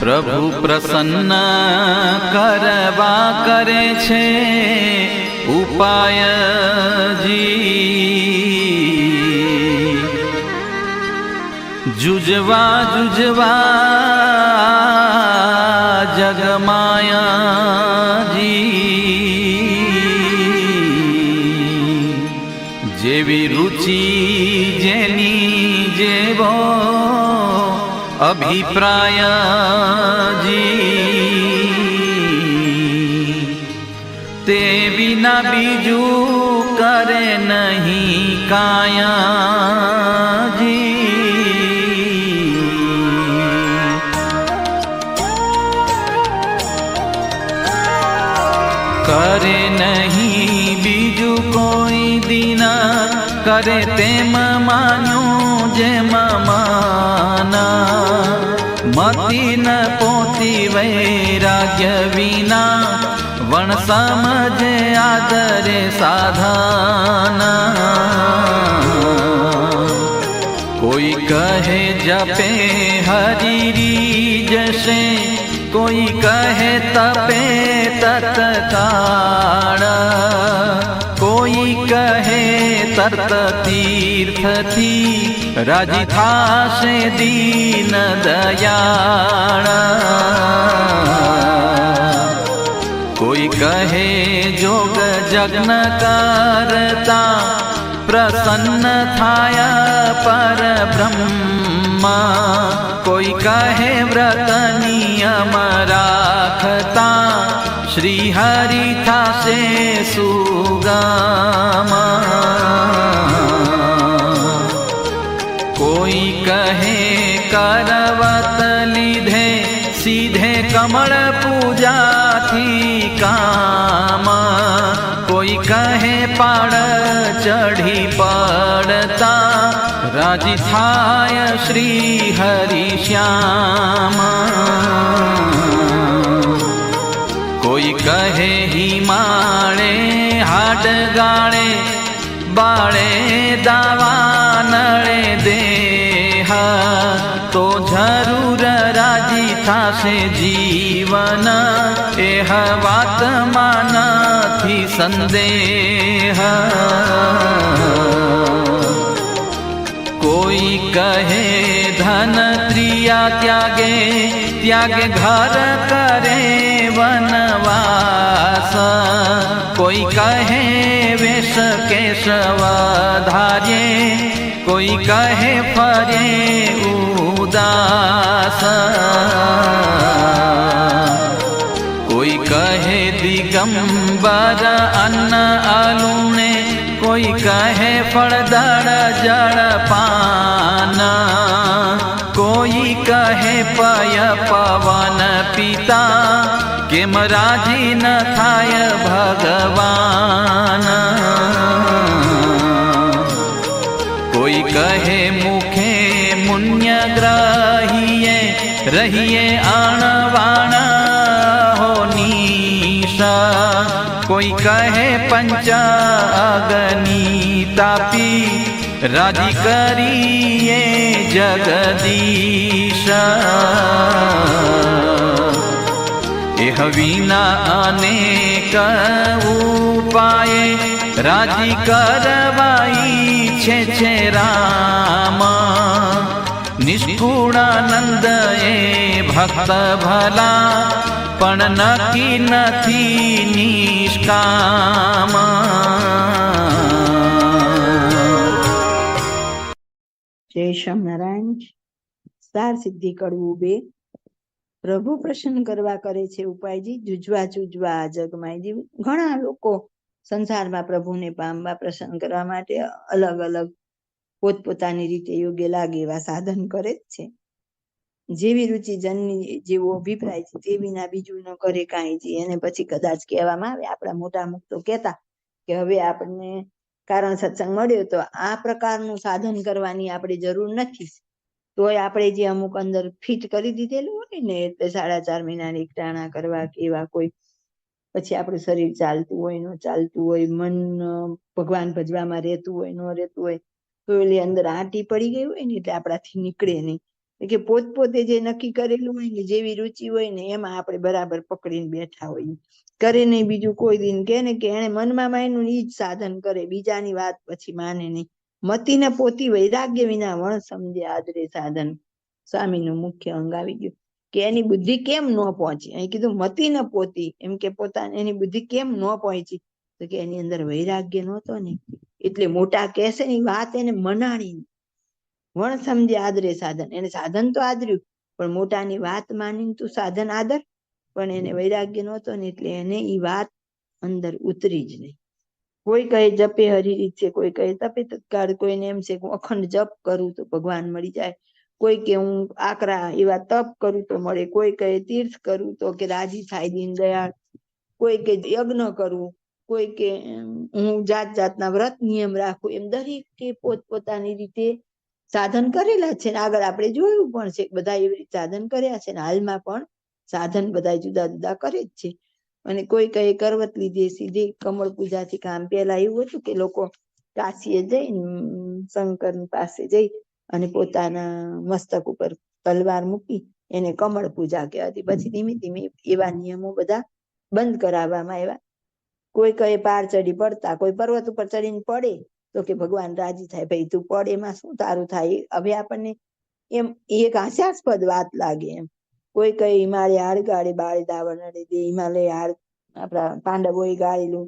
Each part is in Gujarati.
પ્રભુ પ્રસન્ન કરવા કરે છે ઉપાયજી જુજવા જુજવા જગમાયાજી અભિપ્રાયજી તે વિના બીજું કરે નહીં કાયાજી કરે નહીં બીજું કોઈ દિના કરે તેમ માન્યું જેમ માના મતી ન પોતી વૈરાગ્ય વિના વણ સમજે આદરે સાધાના. કોઈ કહે જપે હરીરી જશે કોઈ કહે તપે તત્કાળ તર્ત તીર્થથી રાજી થાશે દીન દયાળ કોઈ કહે જોગ જગ્ન કરતા પ્રસન્ન થાય પર બ્રહ્મા કોઈ કહે વ્રત નિયમ રાખતા શ્રી હરિ થાશે સુગામા સીધે કમળ પૂજાથી કામ કોઈ કહે પાડ ચઢી પડતા રાજી થાય શ્રી હરિ શ્યામ કોઈ કહે હિમાળે હાડ ગાળે બાળે દાવા થાશે જીવન એહ વાતમાં નથી સંદેહ કોઈ કહે ધન ત્રિયા ત્યાગે ત્યાગે ઘર કરે વનવાસ કોઈ કહે વેશ કેશવ ધાર્યે કોઈ કહે ફરે ઉદાસ કોઈ કહે દિગંબર અન્ન અલુણે કોઈ કહે ફળદળ જળ પાન કોઈ કહે પય પવન પિતા કેમ રાજી ન થાય ભગવાન કોઈ કહે મુખે મુન્ય ગ્રહીએ રહીએ આણવાણ હો નીશા કોઈ કહે પંચ અગની તાપી રાજી કરીએ જગદીશ એહ વિના અનેક ઉપાયે રાજી કરવાઈ છે છે રામા. નિષ્કુળાનંદ એ ભક્ત ભલા, પણ નકી નથી નિષ્કામા. જય સ્વામિનારાયણ. સાર સિદ્ધિ કરવું બે પ્રભુ પ્રસન્ન કરવા કરે છે ઉપાયજી. જુજવા જુજવા જગમાયજી ઘણા લોકો સંસારમાં પ્રભુને પામવા, પ્રસન્ન કરવા માટે અલગ અલગ પોતપોતાની રીતે યોગ્ય લાગે એવા સાધન કરે જ છે. જેવી રુચિ જનની જેવો અભિપ્રાય છે, તે વિના બીજું ન કરે કાંઈ જે એને પછી કદાચ કહેવામાં આવે. આપણા મોટા મુખ તો કહેતા કે હવે આપણને કારણ સત્સંગ મળ્યો તો આ પ્રકારનું સાધન કરવાની આપણે જરૂર નથી. તોય આપણે જે અમુક અંદર ફિટ કરી દીધેલું હોય ને, એટલે સાડા ચાર મહિના એકટાણા કરવા કે એવા કોઈ પછી આપણું શરીર ચાલતું હોય, ન ચાલતું હોય, મન ભગવાન ભજવામાં રહેતું હોય, ન રહેતું હોય, તો એની અંદર આંટી પડી ગઈ હોય ને એટલે આપણાથી નીકળે નહીં. કે પોતપોતે જે નક્કી કરેલું હોય ને, જેવી રુચિ હોય ને, એમાં આપણે બરાબર પકડીને બેઠા હોઈએ. કરે નહીં બીજું કોઈ દિન. કે ને કે એને મનમાં માયનું ઈ જ સાધન કરે, બીજાની વાત પછી માને નહીં. મતીને પોતી વૈરાગ્ય વિના વણ સમજે આદરે સાધન. સ્વામીનું મુખ્ય અંગ આવી ગયું. કે એની બુદ્ધિ કેમ ન પહોંચી? અહીં કીધું મતી ન પોતી. એમ કે પોતાને એની બુદ્ધિ કેમ ન પહોંચી? તો કે એની અંદર વૈરાગ્ય નહોતો ને. એટલે મોટા કહેશે ને વાત એને મનાણી વણ સમજે આદરે સાધન. એને સાધન તો આદર્યું, પણ મોટાની વાત માની તું સાધન આદર. પણ એને વૈરાગ્ય નહોતો ને, એટલે એને એ વાત અંદર ઉતરી જ નહીં. કોઈ કહે જપે હરિરીત છે કોઈ કહે તપે તત્કાળ, કોઈને એમ છે અખંડ જપ કરું તો ભગવાન મળી જાય. કોઈ કે હું આકરા એવા તપ કરું તો મળે કોઈ કહે તીર્થ કરું તો કે રાજી થાય દીન કોઈ કે યજ્ઞ કરવું કોઈ કે હું જાત જાતના વ્રત નિયમ રાખું, એમ દરેકે પોતપોતાની રીતે સાધન કરેલા છે ને, આગળ આપણે જોયું પણ છે બધા એવી રીતે સાધન કર્યા છે ને, હાલમાં પણ સાધન બધા જુદા જુદા કરે જ છે. અને કોઈ કહે કરવત લીધે, સીધી કમળ પૂજાથી કામ પેલા એવું હતું કે લોકો કાશીએ જઈ શંકર પાસે જઈ અને પોતાના મસ્તક ઉપર તલવાર મૂકી એને કમળ પૂજા કહેવાતી. પછી ધીમે ધીમે એવા નિયમો બધા બંધ કરાવવામાં આવ્યા. કોઈ કહે પાર ચડી પડતા, કોઈ પર્વત ઉપર ચડીને પડે તો કે ભગવાન રાજી થાય, ભાઈ તું પડ, એમાં શું તારું થાય? હવે આપણને એમ એક હાસ્યાસ્પદ વાત લાગે એમ. કોઈ કહે હિમાલય હાડ ગાળે બાળે દાવા નડે દે, હિમાલય હાડ આપણા પાંડવોએ ગાળેલું.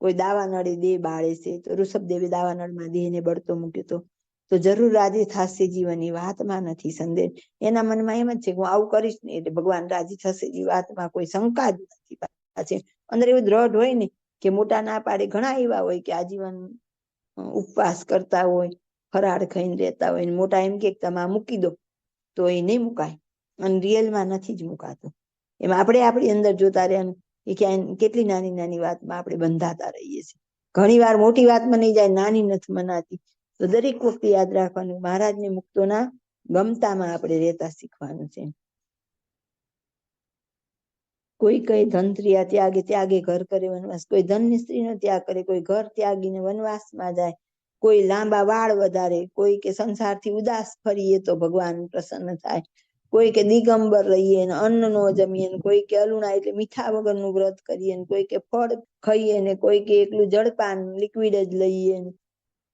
કોઈ દાવા નડે દે, બાળે છે. તો ઋષભદેવે દાવા નળમાં દેહને બળતો મૂક્યો તો તો જરૂર રાજી થશે જીવનની વાતમાં નથી સંદેશ એના મનમાં એમ જ છે કે હું આવું કરીશ ને એટલે ભગવાન રાજી થશે, એ વાતમાં કોઈ શંકા જ નથી પાછી. અંદર એવું દ્રઢ હોય ને કે મોટા ના પાડે ઘણા એવા હોય કે આજીવન ઉપવાસ કરતા હોય, ફરાળ ખાઈને રહેતા હોય મોટા એમ કે તમે મૂકી દો, તો એ નહીં મુકાય. અને રિયલમાં નથી જ મુકાતું. એમ આપણે આપણી અંદર જોતા રહ્યા એ ક્યાંય કેટલી નાની નાની વાતમાં આપણે બંધાતા રહીએ છીએ. ઘણી વાર મોટી વાતમાં નહીં જાય, નાની નથી મનાતી. તો દરેક વખતે યાદ રાખવાનું, મહારાજને મુક્તોના ગમતામાં આપણે રહેતા શીખવાનું છે. કોઈ કઈ ધનત્રિયા ત્યાગે ત્યાગે ઘર કરે વનવાસ, કોઈ ધનની સ્ત્રીનો ત્યાગ કરે, કોઈ ઘર ત્યાગીને વનવાસમાં જાય, કોઈ લાંબા વાળ વધારે, કોઈ કે સંસારથી ઉદાસ ફરીએ તો ભગવાન પ્રસન્ન થાય, કોઈ કે દિગંબર રહીએ ને અન્ન નો જમીએ ને કોઈ કે અલુણા એટલે મીઠા વગરનું વ્રત કરીએ ને કોઈ કે ફળ ખાઈએ ને કોઈ કે એકલું જળપાન લિક્વિડ જ લઈએ ને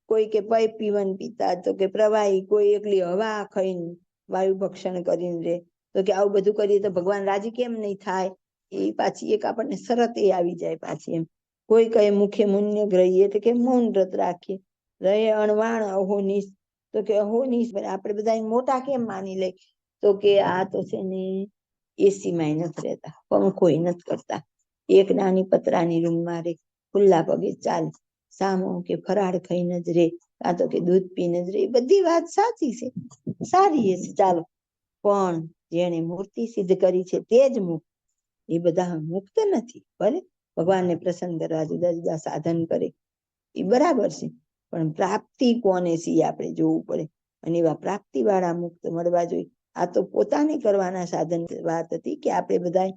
કોઈ કે પૈ પીવન પીતા, તો કે પ્રવાહી, કોઈ એકલી હવા ખાઈને વાયુ ભક્ષણ કરીને રે. તો કે આવું બધું કરીએ તો ભગવાન રાજી કેમ નહીં થાય? એ પાછી એક આપણને શરત એ આવી જાય પાછી એમ. કોઈ કહે મુખે મુન્ય ગ્રહીએ એટલે કે મૌન વ્રત રાખીએ. રહે અણવાણ અહોનીશ તો કે અહોનીશ પણ આપણે બધા મોટા કેમ માની લઈ તો કે આ તો છે ને એસી માં નથી રહેતા, પંખોય નથી કરતા. એક નાની પતરાની રૂમમાં રે, ખુલ્લા પગે ચાલે. સામો કે ફરાળ ખાઈને જ રે કાં તો કે દૂધ પીને જ રે એ બધી વાત સાચી છે. સારી છે, ચાલો. પણ જેણે મૂર્તિ સિદ્ધ કરી છે તે જ મુક્ત એ બધા મુક્ત નથી, ભલે ભગવાનને પ્રસન્ન કરવા જુદા જુદા સાધન કરે. એ બરાબર છે, પણ પ્રાપ્તિ કોને સી આપણે જોવું પડે? અને એવા પ્રાપ્તિ વાળા મુક્ત મળવા જોઈએ. આ તો પોતાને કરવાના સાધન વાત હતી કે આપણે બધા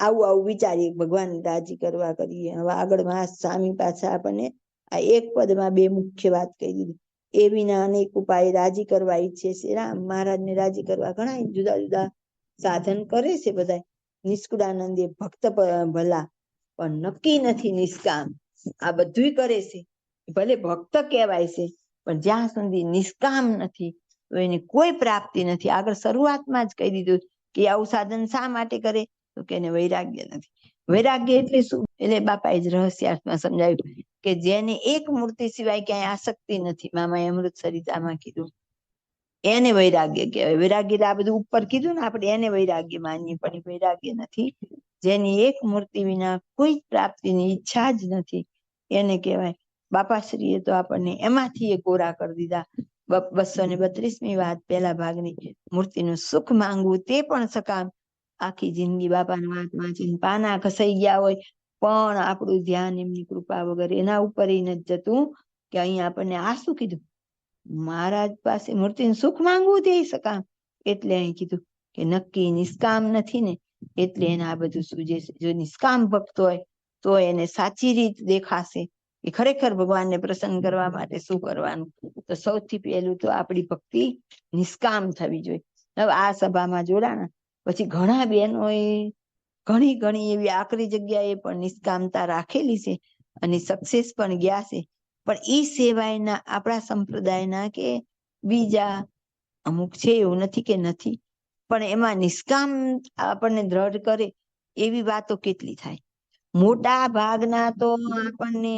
આવું આવું વિચારીએ, ભગવાન રાજી કરવા કરીએ, હવે આગળમાં સ્વામી પાછા આપણને આ એક પદમાં બે મુખ્ય વાત કહી દીધી. એ વિના અનેક ઉપાય રાજી કરવા ઈચ્છે છે. રામ મહારાજને રાજી કરવા ઘણા જુદા જુદા સાધન કરે છે બધા નિષ્કુળાનંદે ભક્ત ભલા, પણ નક્કી નથી નિષ્કામ. આ બધું કરે છે. ભલે ભક્ત કહેવાય છે, પણ જ્યાં સુધી નિષ્કામ નથી એની કોઈ પ્રાપ્તિ નથી. આગળ શરૂઆતમાં જ કહી દીધું કે આવું સાધન શા માટે કરે? તો કે એને વૈરાગ્ય નથી. વૈરાગ્ય એટલે શું? એટલે બાપાએ જ રહસ્યાર્થમાં સમજાવ્યું. કે જેને એક મૂર્તિ સિવાય ક્યાંય આસક્તિ નથી. મામાએ અમૃત સરિતામાં કીધું. એને વૈરાગ્ય કહેવાય. વૈરાગ્ય આ બધું ઉપર કીધું ને આપણે, એને વૈરાગ્ય માનીએ પણ વૈરાગ્ય નથી. જેની એક મૂર્તિ વિના કોઈ પ્રાપ્તિની ઈચ્છા જ નથી. એને કહેવાય. બાપાશ્રીએ તો આપણને એમાંથી એ કોરા કરી દીધા. બસો ને બત્રીસમી વાત પહેલા ભાગની. મૂર્તિનું સુખ માંગવું તે પણ સકામ. આખી જિંદગી બાપાની વાત વાંચીને પાના ઘસાઈ ગયા હોય પણ આપણું ધ્યાન એમની કૃપા વગર એના ઉપર એ નથી જતું કે અહીંયા આપણને આ શું કીધું? મહારાજ પાસે મૂર્તિનું સુખ માંગવું તે સકામ. એટલે અહીં કીધું કે નક્કી નિષ્કામ નથી ને, એટલે એને આ બધું સૂજે છે, જો નિષ્કામ ભક્ત હોય, તો એને સાચી રીત દેખાશે કે ખરેખર ભગવાનને પ્રસન્ન કરવા માટે શું કરવાનું? તો સૌથી પહેલું તો આપણી ભક્તિ નિષ્કામ થવી જોઈએ. હવે આ સભામાં જોડાણા. પછી ઘણા બહેનોએ ઘણી ઘણી એવી આકરી જગ્યાએ પણ નિષ્કામતા રાખેલી છે અને સક્સેસ પણ ગયા છે. પણ એ સેવાયના આપણા સંપ્રદાયના કે બીજા અમુક છે એવું નથી કે નથી. પણ એમાં નિષ્કામ આપણને દ્રઢ કરે એવી વાતો કેટલી થાય. મોટા ભાગના તો આપણને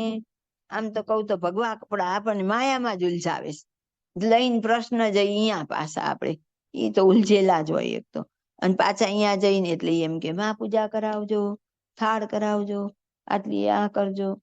આમ તો કહું તો ભગવા કપડા આપણને માયામાં જ ઉલઝાવે લઈને પ્રશ્ન જ અહીંયા પાછા આપણે એ તો ઉલઝેલા જ હોય એક તો. અને પાછા અહીંયા જઈને એટલે એમ કે, માં, પૂજા કરાવજો, થાળ કરાવજો, આટલી આ કરજો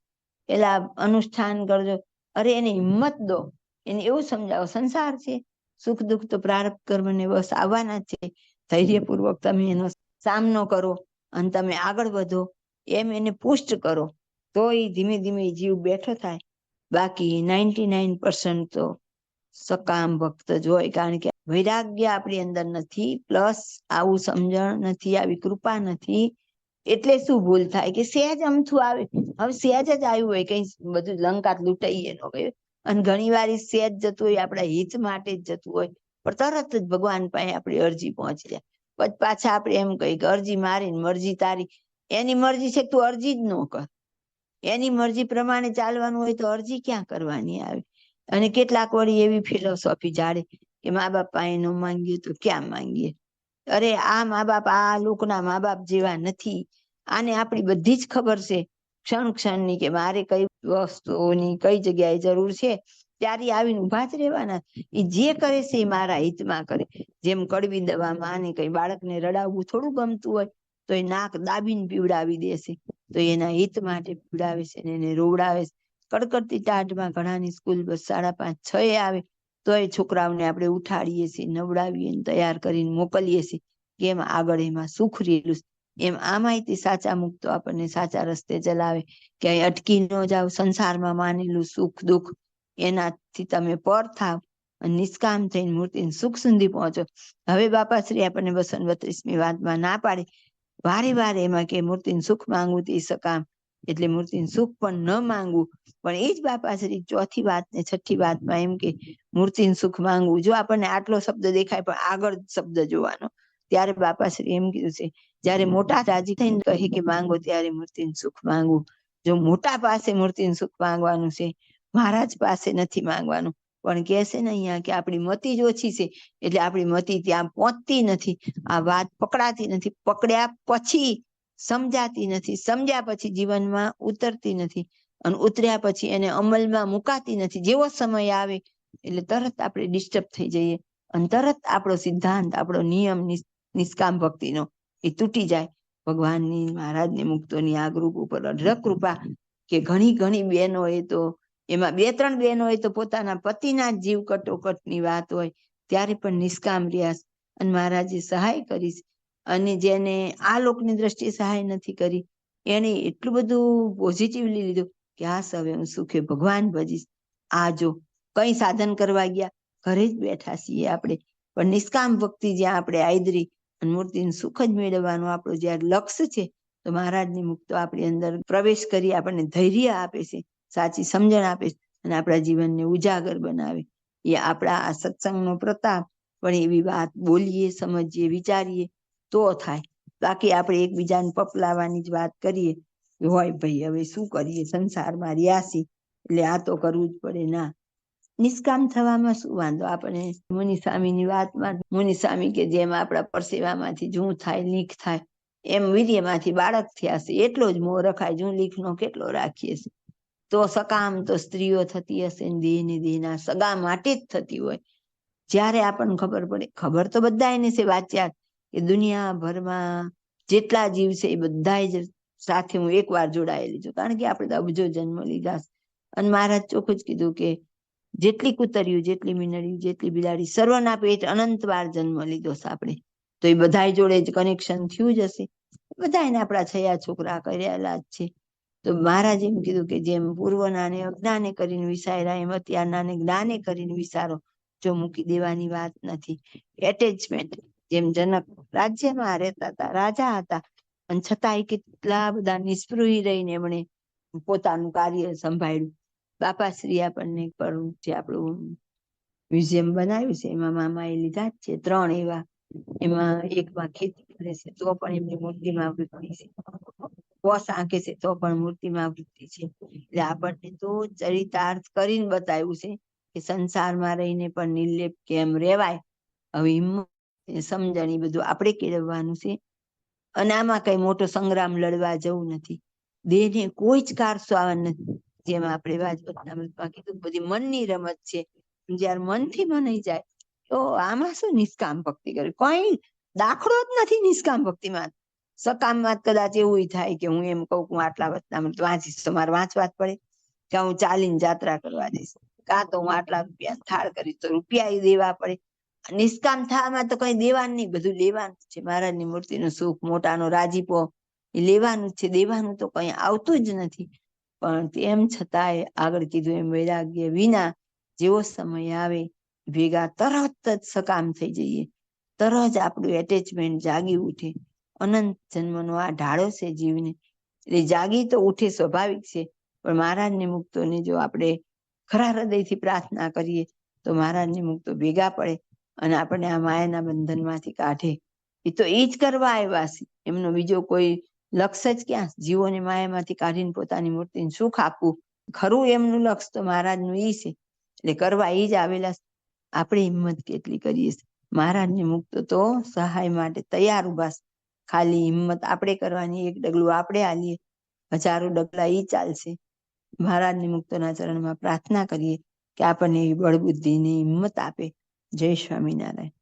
એલા અનુષ્ઠાન કરજો. અરે, એને હિંમત દો. એને એવું સમજાવો, સંસાર છે. સુખ દુઃખ તો પ્રારબ્ધ કર્મને બસ આવવાના જ છે. ધૈર્યપૂર્વક તમે એનો સામનો કરો અને તમે આગળ વધો. એમ એને પુષ્ટ કરો. તો એ ધીમે ધીમે જીવ બેઠો થાય. બાકી નાઇન્ટી નાઇન તો સકામ ભક્ત જ હોય, કારણ કે વૈરાગ્ય આપણી અંદર નથી, પ્લસ આવું સમજણ નથી, આવી કૃપા નથી. એટલે શું ભૂલ થાય કે સહેજ અમથું આવે. હવે સહેજ જ આવ્યું હોય, કઈ બધું લંકા લૂંટાઈએ નો ગયો અને ઘણી વાર સહેજ જતું હોય, આપણા હિત માટે જ જતું હોય. પણ તરત જ ભગવાન પાસે આપણી અરજી પહોંચી જાય. પછી પાછા આપણે એમ કહીએ કે અરજી મારી મરજી તારી. એની મરજી છે તું અરજી જ ન કર. એની મરજી પ્રમાણે ચાલવાનું હોય તો અરજી ક્યાં કરવાની આવે? અને કેટલાક વળી એવી ફિલોસોફી જાડે કે મા બાપ એનું માંગ્યું તો ક્યાં માંગીએ? અરે આ મા બાપ આ લોકના મા બાપ જેવા નથી. આને આપણી બધી જ ખબર છે. ક્ષણ ક્ષણની કે મારે કઈ વસ્તુઓની કઈ જગ્યાએ જરૂર છે. ત્યારે આવીને ઊભા જ રહેવાના. એ જે કરે છે એ મારા હિતમાં કરે. જેમ કડવી દવામાં આને કઈ બાળકને રડાવવું થોડું ગમતું હોય, તો એ નાક દાબીને પીવડાવી દેશે તો એના હિત માટે પીવડાવે છે ને એને રોવડાવે છે. કડકડતી ટાઢમાં ઘણાની સ્કૂલ બસ સાડા પાંચ, છ એ આવે. તો એ છોકરાઓને આપણે ઉઠાડીએ છીએ, નવડાવીએ તૈયાર કરીને મોકલીએ છીએ કે એમ આગળ એમાં સુખ રહેલું એમ આ માહિતી સાચા મુક્તો આપણને સાચા રસ્તે ચલાવે. કે અટકી ન જાવ, સંસારમાં માનેલું સુખ દુઃખ એનાથી તમે પર થાવ નિષ્કામ થઈને મૂર્તિને સુખ સુધી પહોંચો. હવે બાપાશ્રી આપણને બસો બત્રીસમી વાતમાં ના પાડે. વારે વારે એમાં કે મૂર્તિને સુખ માંગવું તે સકામ એટલે મૂર્તિનું સુખ પણ ન માંગવું. પણ એ જ બાપાશ્રી ચોથી વાત ને છઠ્ઠી વાતમાં એમ કે મૂર્તિનું સુખ માંગવું. જો આપણને આટલો શબ્દ દેખાય પણ આગળ શબ્દ જોવાનો. ત્યારે બાપાશ્રી એમ કીધું છે, જ્યારે મોટા રાજી થઈને કહે કે માંગો ત્યારે મૂર્તિનું સુખ માંગવું. જો મોટા પાસે મૂર્તિનું સુખ માંગવાનું છે, મહારાજ પાસે નથી માંગવાનું. પણ કહે છે ને અહીંયા કે આપણી મતી જ ઓછી છે, એટલે આપણી મતી ત્યાં પહોંચતી નથી. આ વાત પકડાતી નથી. પકડ્યા પછી સમજાતી નથી. સમજ્યા પછી જીવનમાં ઉતરતી નથી અને ઉતર્યા પછી એને અમલમાં મુકાતી નથી. જેવો સમય આવે એટલે તરત આપણે ડિસ્ટર્બ થઈ જઈએ અને તરત આપણો સિદ્ધાંત, આપણો નિયમ નિષ્કામ ભક્તિનો એ તૂટી જાય. ભગવાનની મહારાજની મુક્તોની આ ગ્રુપ ઉપર અઢળક કૃપા કે ઘણી ઘણી હોય તો, એમાં બે, ત્રણ બહેનો હોય તો પોતાના પતિના જીવ કટોકટની વાત હોય, ત્યારે પણ નિષ્કામ રહ્યા અને મહારાજે સહાય કરી છે. અને જેને આ લોકની દ્રષ્ટિએ સહાય નથી કરી એને એટલું બધું પોઝિટિવલી લીધું કે આ સવે હું સુખે ભગવાન ભજીશ આ જો કઈ સાધન કરવા ગયા, ઘરે જ બેઠા છીએ આપણે. પણ નિષ્કામ ભક્તિ જ્યાં આપણે આદરી અને મૂર્તિનું સુખ જ મેળવવાનું આપણું જ્યારે લક્ષ્ય છે, તો મહારાજની મુક્તો આપણી અંદર પ્રવેશ કરી આપણને ધૈર્ય આપે છે, સાચી સમજણ આપે છે અને આપણા જીવનને ઉજાગર બનાવે. એ આપણા આ સત્સંગનો પ્રતાપ. પણ એવી વાત બોલીએ, સમજીએ, વિચારીએ તો થાય. બાકી આપણે એકબીજાને પપલાવાની જ વાત કરીએ હોય ભાઈ, હવે શું કરીએ? સંસારમાં રહ્યા એટલે આ તો કરવું જ પડે. ના. નિષ્કામ થવામાં શું વાંધો? આપણે મુનિ સ્વામીની વાતમાં મુનિ સ્વામી કે જેમ આપણા પરસેવામાંથી જૂં થાય, લીક થાય, એમ વીર્યમાંથી બાળક થયા છે. એટલો જ મોહ રખાય, જૂં લીકનો કેટલો રાખીએ છે. તો સકામ તો સ્ત્રીઓ થતી હશે દેહ ને દેહના સગા માટે જ થતી હોય. જ્યારે આપણને ખબર પડે, ખબર તો બધાયને છે વાચ્યા કે દુનિયાભરમાં જેટલા જીવ છે એ બધા જ સાથે હું એકવાર જોડાયેલી છું. કારણ કે આપણે તો અબજો જન્મ લીધા અને મહારાજ ચોખ્ખું જ કીધું કે જેટલી કુતર્યું જેટલી મીનડ્યું જેટલી બિલાડી સર્વના પેટ અનંત વાર જન્મ લીધો છે આપણે. તો એ બધા જોડે જ કનેક્શન થયું જ હશે. બધાયને આપણા છયા છોકરા કરેલા જ છે. તો મહારાજ એમ કીધું કે જેમ પૂર્વના ને અજ્ઞાને કરીને વિસાર્યા એમ અત્યારના ને જ્ઞાને કરીને વિસારો. જો મૂકી દેવાની વાત નથી. એટેચમેન્ટ જેમ જનક રાજ્યમાં રહેતા હતા, રાજા હતા. અને છતાંય કેટલા બધા નિષ્પૃહી રહીને એમણે પોતાનું કાર્ય સંભાળ્યું. બાપાશ્રી આપણને પણ જે આપણું મ્યુઝિયમ બનાવ્યું છે, એમાં મામાએ લીધા જ છે ત્રણ એવા. એમાં એકમાં ખેતી કરે છે, તો પણ એમની મૂર્તિમાં વૃત્તિ છે. કોસ આંકે છે, તો પણ મૂર્તિમાં વૃત્તિ છે. એટલે આપણને તો ચરિતાર્થ કરીને બતાવ્યું છે કે સંસારમાં રહીને પણ નિર્લેપ કેમ રેવાય હવે હિંમત એ સમજણ બધું આપણે કેળવવાનું છે. અને આમાં કઈ મોટો સંગ્રામ લડવા જવું નથી. દેહને કોઈ જ કારસો આવવા નથી. જેમ આપણે વાજબતનામૃતમાં કીધું બધી મનની રમત છે. જયારે મનથી મનાઈ જાય, તો આમાં શું નિષ્કામ ભક્તિ કરે? કોઈ દાખલો જ નથી નિષ્કામ ભક્તિમાં. સકામમાં કદાચ એવું થાય કે હું એમ કહું કે હું આટલા વચનામૃત વાંચીશ તો મારે વાંચવા જ પડે. કે હું ચાલીને જાત્રા કરવા જઈશ. કાં તો હું આટલા રૂપિયા થાળ કરીશ તો રૂપિયા દેવા પડે. નિષ્કામ થવામાં તો કઈ દેવાનું નહીં. બધું લેવાનું છે. મહારાજની મૂર્તિનું સુખ, મોટાનો રાજીપો, એ લેવાનું છે. દેવાનું તો કઈ આવતું જ નથી. પણ તેમ છતાંય આગળ કીધું એમ વૈરાગ્ય વિના જેવો સમય આવે, ભેગા તરત જ સકામ થઈ જઈએ. તરત જ આપણું એટેચમેન્ટ જાગી ઉઠે. અનંત જન્મનો આ ઢાળો છે જીવને. એટલે જાગી તો ઉઠે સ્વાભાવિક છે. પણ મહારાજને મુક્તોને જો આપણે ખરા હૃદયથી પ્રાર્થના કરીએ, તો મહારાજને મુક્તો ભેગા પડે. અને આપણને આ માયાના બંધનમાંથી કાઢે. એ તો એ જ કરવા આવ્યા છે. એમનો બીજો કોઈ લક્ષ્ય જ ક્યાં? જીવોને માયામાંથી કાઢીને પોતાની મૂર્તિને સુખ આપવું ખરું એમનું લક્ષ્ય તો મહારાજનું એ છે. એટલે કરવા એ જ આવેલા આપણે હિંમત કેટલી કરીએ છીએ? મહારાજને મુક્ત તો સહાય માટે તૈયાર ઊભા. ખાલી હિંમત આપણે કરવાની, એક ડગલું આપણે હાલીએ. હજારો ડગલા ઈ ચાલશે. મહારાજની મુક્તના ચરણમાં પ્રાર્થના કરીએ કે આપણને એવી બળબુદ્ધિની હિંમત આપે. જય સ્વામિનારાયણ